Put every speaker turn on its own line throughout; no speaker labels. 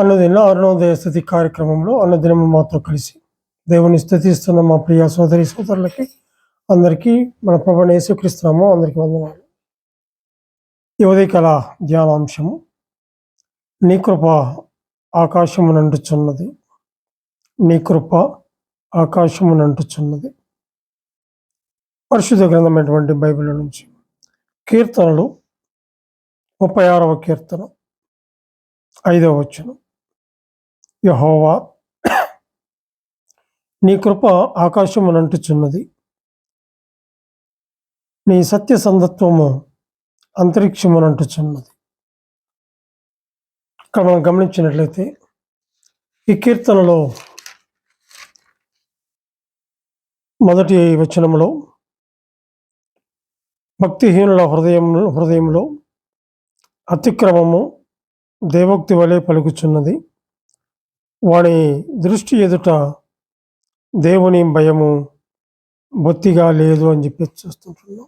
అన్నదిన అరుణోదయ స్థితి కార్యక్రమంలో అన్నదినము మాతో కలిసి దేవుని స్థుతిస్తున్న మా ప్రియ సోదరి సోదరులకి. అందరికీ మన ప్రభుని యేసుక్రీస్తున్నాము అందరికీ వందనాలు. ఈ ఉదయకాల ధ్యానాంశము నీ కృప ఆకాశము నంటుచున్నది. నీ కృప ఆకాశము నంటుచున్నది. పరిశుద్ధ గ్రంథమైనటువంటి బైబిల్ నుంచి కీర్తనలు ముప్పై ఆరవ కీర్తన ఐదవ వచనం. యహోవా నీ కృప ఆకాశమునంటుచున్నది నీ సత్య సందత్వము అంతరిక్షమునంటుచున్నది ఇక్కడ మనం గమనించినట్లయితే ఈ కీర్తనలో మొదటి వచనంలో భక్తిహీనుల హృదయం హృదయంలో అతిక్రమము దేవోక్తి వలె పలుకుచున్నది. వాని దృష్టి ఎదుట దేవుని భయము బొత్తిగా లేదు అని చెప్పి చూస్తుంటున్నాం.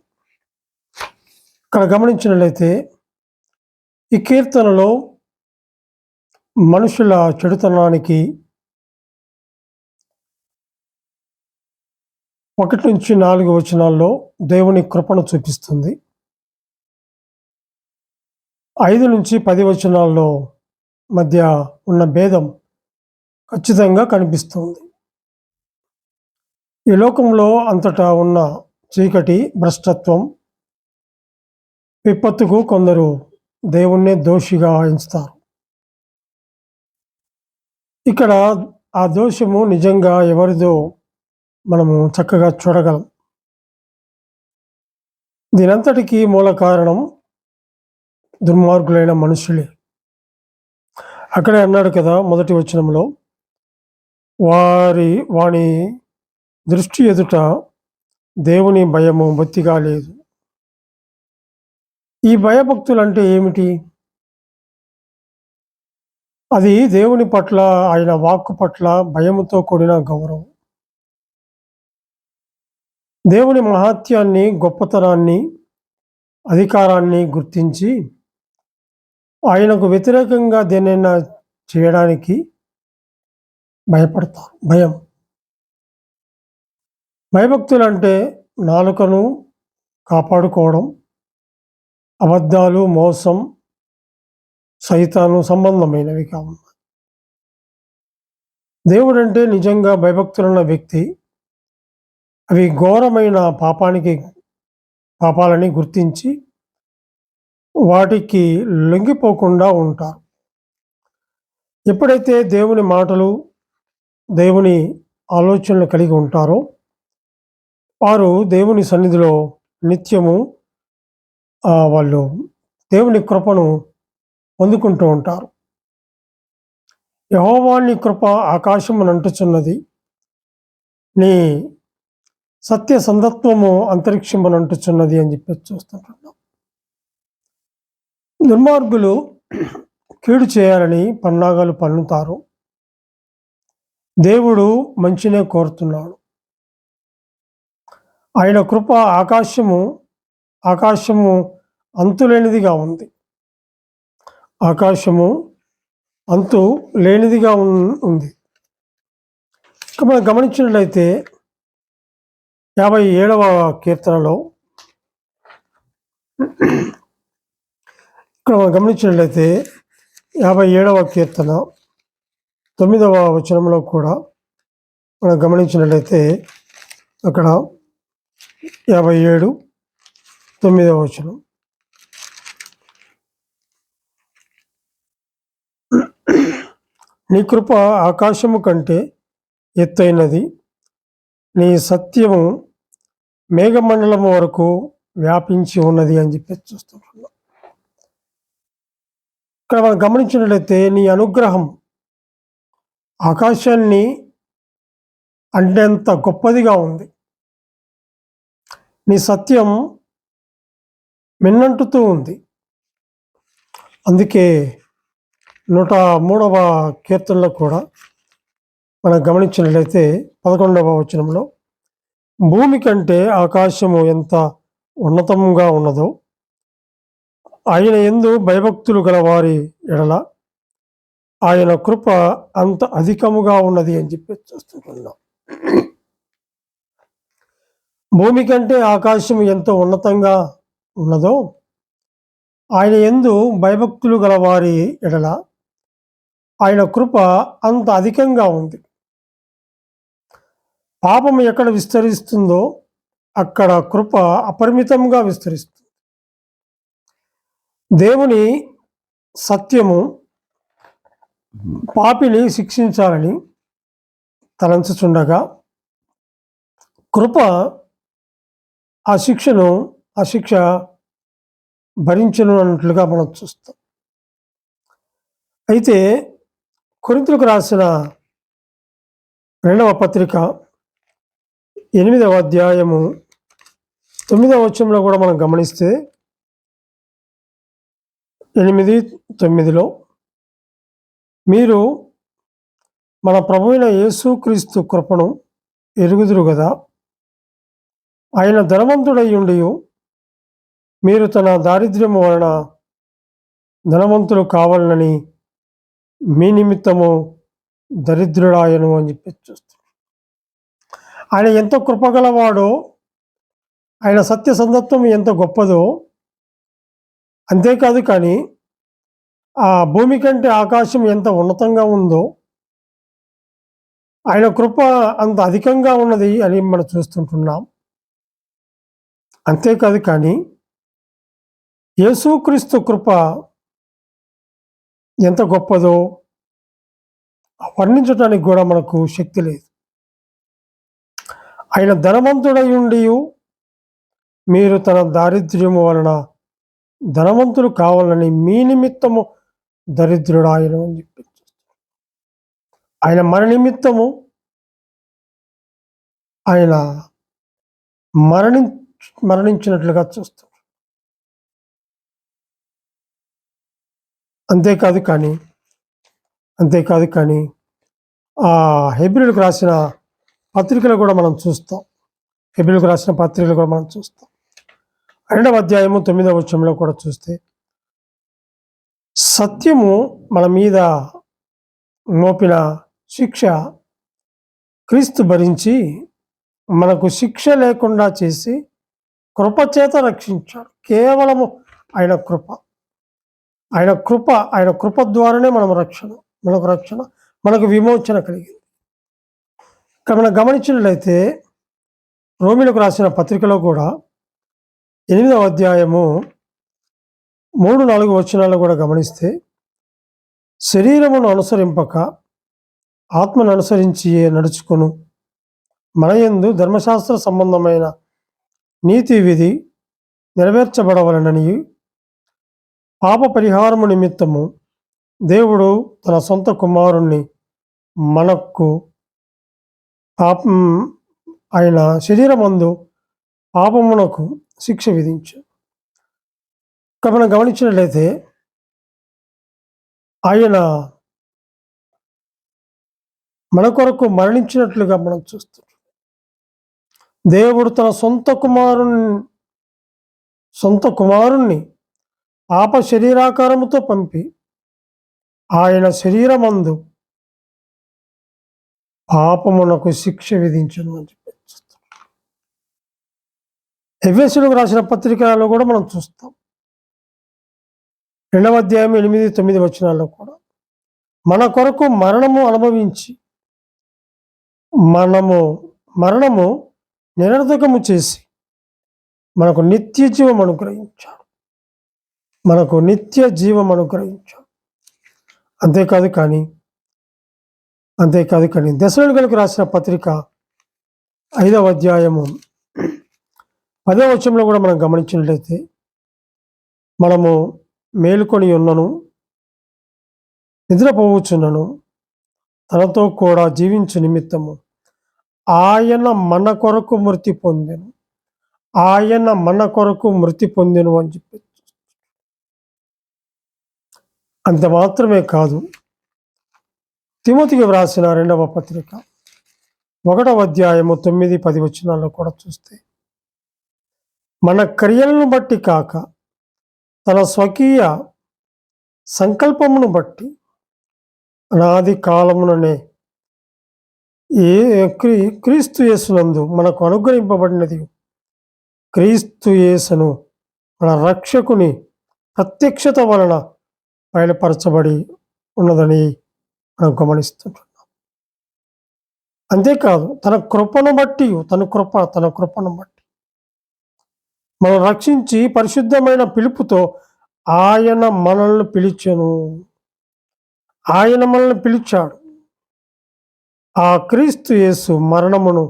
ఇక్కడ గమనించినట్లయితే ఈ కీర్తనలో మనుషుల చెడుతనానికి ఒకటి నుంచి నాలుగు వచనాల్లో దేవుని కృపను చూపిస్తుంది. ఐదు నుంచి పది వచనాల్లో మధ్య ఉన్న భేదం ఖచ్చితంగా కనిపిస్తుంది. ఈ లోకంలో అంతటా ఉన్న చీకటి భ్రష్టత్వం విపత్తుకు కొందరు దేవుణ్ణే దోషిగా ఎంచుతారు ఇక్కడ ఆ దోషము నిజంగా ఎవరిదో మనము చక్కగా చూడగలం. దీనంతటికీ మూల కారణం దుర్మార్గులైన మనుషులే. అక్కడే అన్నాడు కదా మొదటి వచనంలో వారి వాని దృష్టి ఎదుట దేవుని భయము బొత్తిగా లేదు. ఈ భయభక్తులు అంటే ఏమిటి? అది దేవుని పట్ల ఆయన వాక్కు పట్ల భయముతో కూడిన గౌరవం. దేవుని మహాత్యాన్ని గొప్పతనాన్ని అధికారాన్ని గుర్తించి ఆయనకు వ్యతిరేకంగా దేనైనా చేయడానికి భయపడతారు భయం. భయభక్తులు అంటే నాలుకను కాపాడుకోవడం అబద్ధాలు మోసం సైతాను సంబంధమైనవి కావు. దేవుడంటే నిజంగా భయభక్తులున్న వ్యక్తి. అవి ఘోరమైన పాపానికి పాపాలని గుర్తించి వాటికి లొంగిపోకుండా ఉంటారు. ఎప్పుడైతే దేవుని మాటలు దేవుని ఆలోచనలు కలిగి ఉంటారో. వారు దేవుని సన్నిధిలో నిత్యము వాళ్ళు దేవుని కృపను పొందుకుంటూ ఉంటారు. యహోవాణి కృప ఆకాశము నంటుచున్నది నీ సత్య సందత్వము అంతరిక్షము నంటుచున్నది అని చెప్పి చూస్తుంటున్నాం దుర్మార్గులు కీడు చేయాలని పన్నాగాలు పన్నుతారు. దేవుడు మంచినే కోరుతున్నాడు. ఆయన కృప ఆకాశము ఆకాశము అంతులేనిదిగా ఉంది. ఆకాశము అంతు లేనిదిగా ఉన్- ఉంది. ఇక మనం గమనించినట్లయితే యాభై ఏడవ కీర్తనలో ఇక్కడ మనం గమనించినట్లయితే యాభై ఏడవ కీర్తన తొమ్మిదవ వచనంలో కూడా మనం గమనించినట్లయితే అక్కడ యాభై ఏడు తొమ్మిదవ వచనం. నీ కృప ఆకాశము కంటే ఎత్తైనది. నీ సత్యము మేఘమండలము వరకు వ్యాపించి ఉన్నది అని చెప్పి చూస్తున్నాం. ఇక్కడ మనం గమనించినట్లయితే నీ అనుగ్రహం ఆకాశాన్ని అంటేంత గొప్పదిగా ఉంది. నీ సత్యం మిన్నంటుతూ ఉంది. అందుకే నూట మూడవ కీర్తనలో కూడా మనం గమనించినట్లయితే పదకొండవ వచనంలో భూమి కంటే ఆకాశము ఎంత ఉన్నతంగా ఉన్నదో ఆయన ఎందు భయభక్తులు గల వారి ఎడల ఆయన కృప అంత అధికముగా ఉన్నది అని చెప్పి చూస్తున్నాం. భూమి కంటే ఆకాశం ఎంత ఉన్నతంగా ఉన్నదో ఆయన ఎందు భయభక్తులు గల వారి ఎడల ఆయన కృప అంత అధికంగా ఉంది. పాపం ఎక్కడ విస్తరిస్తుందో అక్కడ కృప అపరిమితంగా విస్తరిస్తుంది. దేవుని సత్యము పాపిని శిక్షించాలని తలంచుచుండగా కృప ఆ శిక్షను ఆ శిక్ష భరించను అన్నట్లుగా మనం చూస్తాం. అయితే కొరింతలకు రాసిన రెండవ పత్రిక ఎనిమిదవ అధ్యాయము తొమ్మిదవ వచ్చంలో కూడా మనం గమనిస్తే ఎనిమిది తొమ్మిదిలో మీరు మన ప్రభువైన యేసుక్రీస్తు కృపను ఎరుగుదురు కదా ఆయన ధనవంతుడై ఉండి మీరు తన దారిద్ర్యము వలన ధనవంతులు కావాలని మీ నిమిత్తము దరిద్రుడాయను అని చెప్పి చూస్తుంది ఆయన ఎంత కృపగలవాడో ఆయన సత్యసంధత్వం ఎంత గొప్పదో అంతేకాదు కానీ ఆ భూమి కంటే ఆకాశం ఎంత ఉన్నతంగా ఉందో ఆయన కృప అంత అధికంగా ఉన్నది అని మనం చూస్తుంటున్నాం. అంతేకాదు కానీ యేసుక్రీస్తు కృప ఎంత గొప్పదో వర్ణించడానికి కూడా మనకు శక్తి లేదు. ఆయన ధనవంతుడై ఉండి మీరు తన దారిద్ర్యము వలన ధనవంతులు కావాలని మీ నిమిత్తము దరిద్రుడు ఆయన అని చెప్పి ఆయన మన నిమిత్తము ఆయన మరణి మరణించినట్లుగా చూస్తాం అంతేకాదు కానీ అంతేకాదు కానీ ఆ హెబ్రిల్కి రాసిన పత్రికలు కూడా మనం చూస్తాం. హెబ్రిల్కి రాసిన పత్రికలు కూడా మనం చూస్తాం. రెండవ అధ్యాయము తొమ్మిదవ వచ్చంలో కూడా చూస్తే సత్యము మన మీద మోపిన శిక్ష క్రీస్తు భరించి మనకు శిక్ష లేకుండా చేసి కృపచేత రక్షించాడు. కేవలము ఆయన కృప. ఆయన కృప ఆయన కృప ద్వారానే మనం రక్షణ మనకు రక్షణ మనకు విమోచన కలిగింది. ఇక్కడ మనం గమనించినట్లయితే రోమిలకు రాసిన పత్రికలో కూడా ఎనిమిదవ అధ్యాయము మూడు నాలుగు వచనాలు కూడా గమనిస్తే శరీరమును అనుసరింపక ఆత్మను అనుసరించి నడుచుకును. మనయందు ధర్మశాస్త్ర సంబంధమైన నీతి విధి నెరవేర్చబడవలనని పాప పరిహారము నిమిత్తము దేవుడు తన సొంత కుమారుణ్ణి మనకు పాపం ఆయన శరీరమందు పాపమునకు శిక్ష విధించాడు ఇక్కడ మనం గమనించినట్లయితే ఆయన మన కొరకు మరణించినట్లుగా మనం చూస్తున్నాం. దేవుడు తన సొంత కుమారుని సొంత కుమారుణ్ణి పాప శరీరాకారముతో పంపి ఆయన శరీరమందు పాపమునకు శిక్ష విధించను అని చెప్పి ఎవ్వేసులకు రాసిన పత్రికలలో కూడా మనం చూస్తాం. రెండవ అధ్యాయం ఎనిమిది తొమ్మిది వచనాల్లో కూడా మన కొరకు మరణము అనుభవించి మనము మరణము నిరర్ధకము చేసి మనకు నిత్య జీవం అనుగ్రహించాడు. మనకు నిత్య జీవం అనుగ్రహించాడు. అంతేకాదు కానీ అంతేకాదు కానీ దశలకు రాసిన పత్రిక ఐదవ అధ్యాయము పదవ వచనంలో కూడా మనం గమనించినట్లయితే మనము మేలుకొని ఉన్నను నిద్రపోవచ్చునను తనతో కూడా జీవించు నిమిత్తము. ఆయన మన కొరకు మృతి పొందెను. ఆయన మన కొరకు మృతి పొందెను అని చెప్పి. అంత మాత్రమే కాదు. తిమోతికి వ్రాసిన రెండవ పత్రిక ఒకటవ అధ్యాయము తొమ్మిది పది వచనాల్లో కూడా చూస్తే మన క్రియలను బట్టి కాక తన స్వకీయ సంకల్పమును బట్టి అనాది కాలముననే ఏ క్రీ క్రీస్తు యేసునందు మనకు అనుగ్రహింపబడినది క్రీస్తు యేసును మన రక్షకుని ప్రత్యక్షత వలన బయలుపరచబడి ఉన్నదని మనం గమనిస్తుంటున్నాం. అంతేకాదు తన కృపను బట్టి తన కృప తన కృపను బట్టి మనం రక్షించి పరిశుద్ధమైన పిలుపుతో ఆయన మనల్ని పిలిచెను. ఆయన మనల్ని పిలిచాడు. ఆ క్రీస్తు యేసు మరణమును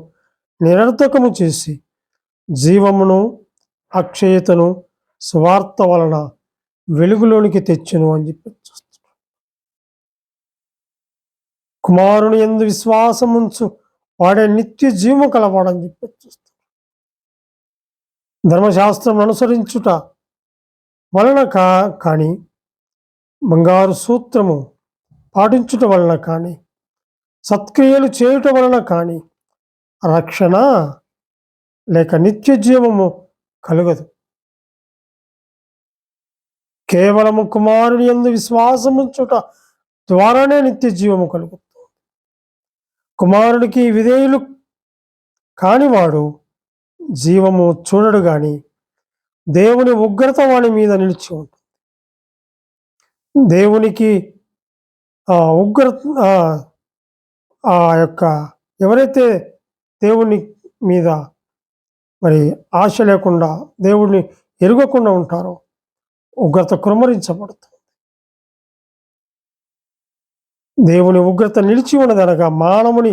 నిరర్థకము చేసి జీవమును అక్షయతను స్వార్థ వలన వెలుగులోనికి తెచ్చును అని చెప్పి కుమారుని ఎందు విశ్వాసముంచు వాడే నిత్య జీవము కలవాడని చెప్పి చూస్తున్నాం ధర్మశాస్త్రం అనుసరించుట వలన కా కానీ బంగారు సూత్రము పాటించుట వలన కానీ సత్క్రియలు చేయుట వలన కానీ రక్షణ లేక నిత్య జీవము కలుగదు. కేవలము కుమారుని ఎందు విశ్వాసముంచుట ద్వారానే నిత్య జీవము కలుగుతుంది. కుమారుడికి విధేయులు కానివాడు జీవము చూడడు గాని దేవుని ఉగ్రత వాని మీద నిలిచి ఉంటుంది. దేవునికి ఆ ఉగ్ర ఆ, యొక్క ఎవరైతే దేవుని మీద మరి ఆశ లేకుండా దేవుడిని ఎరుగకుండా ఉంటారో ఉగ్రత కురమరించబడుతుంది దేవుని ఉగ్రత నిలిచి ఉన్నదనగా మానవుని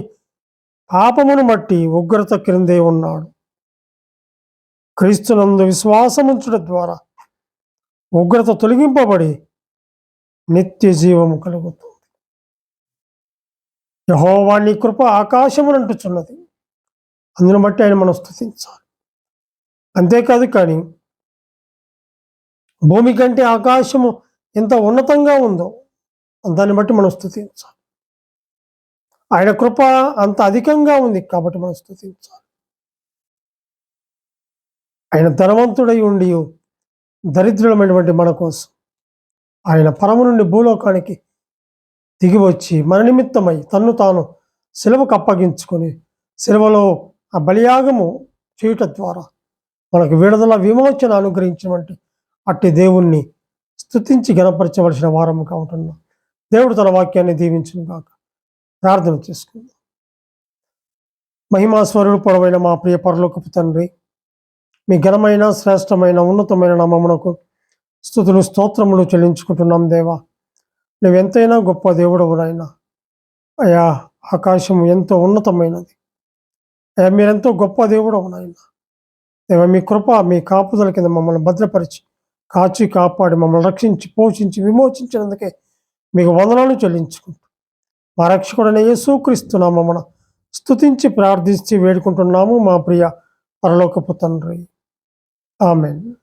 పాపమును బట్టి ఉగ్రత క్రిందే ఉన్నాడు. క్రీస్తునందు విశ్వాసముంచడం ద్వారా ఉగ్రత తొలగింపబడి నిత్య జీవము కలుగుతుంది. యహోవా నీ కృప ఆకాశమునంటుచున్నది. అందును బట్టి ఆయన మనం స్థుతించాలి అంతేకాదు కానీ భూమి కంటే ఆకాశము ఎంత ఉన్నతంగా ఉందో దాన్ని బట్టి మనం స్థుతించాలి ఆయన కృప అంత అధికంగా ఉంది కాబట్టి మనం స్థుతించాలి ఆయన ధనవంతుడై ఉండి దరిద్రులమైనటువంటి మన కోసం ఆయన పరము నుండి భూలోకానికి దిగివచ్చి మన నిమిత్తమై తన్ను తాను సెలవుకు అప్పగించుకొని సెలవులో ఆ బలియాగము చేయుట ద్వారా మనకు విడుదల విమోచన అనుగ్రహించినటువంటి అట్టి దేవుణ్ణి స్తుతించి గణపరచవలసిన వారముగా ఉంటున్నాం. దేవుడు తన వాక్యాన్ని దీవించును కాక ప్రార్థన చేసుకుందాం. మహిమా స్వరూపుడమైన మా ప్రియ పరలోకపు తండ్రి మీ ఘనమైన శ్రేష్టమైన ఉన్నతమైన నామమునకు స్థుతులు స్తోత్రములు చెల్లించుకుంటున్నాం దేవా. నువ్వెంతైనా గొప్ప దేవుడవు నాయన. అయా ఆకాశం ఎంతో ఉన్నతమైనది. అయ్యా మీరెంతో గొప్ప దేవుడవు నాయన. దేవా మీ కృప మీ కాపుదల కింద మమ్మల్ని భద్రపరిచి కాచి కాపాడి మమ్మల్ని రక్షించి పోషించి విమోచించినందుకే మీకు వందనాలు చెల్లించుకుంటూ. మా రక్షకుడనే యేసుక్రీస్తున్నాము మన స్తుతించి ప్రార్థించి వేడుకుంటున్నాము మా ప్రియ పరలోకపు తండ్రి. Amen.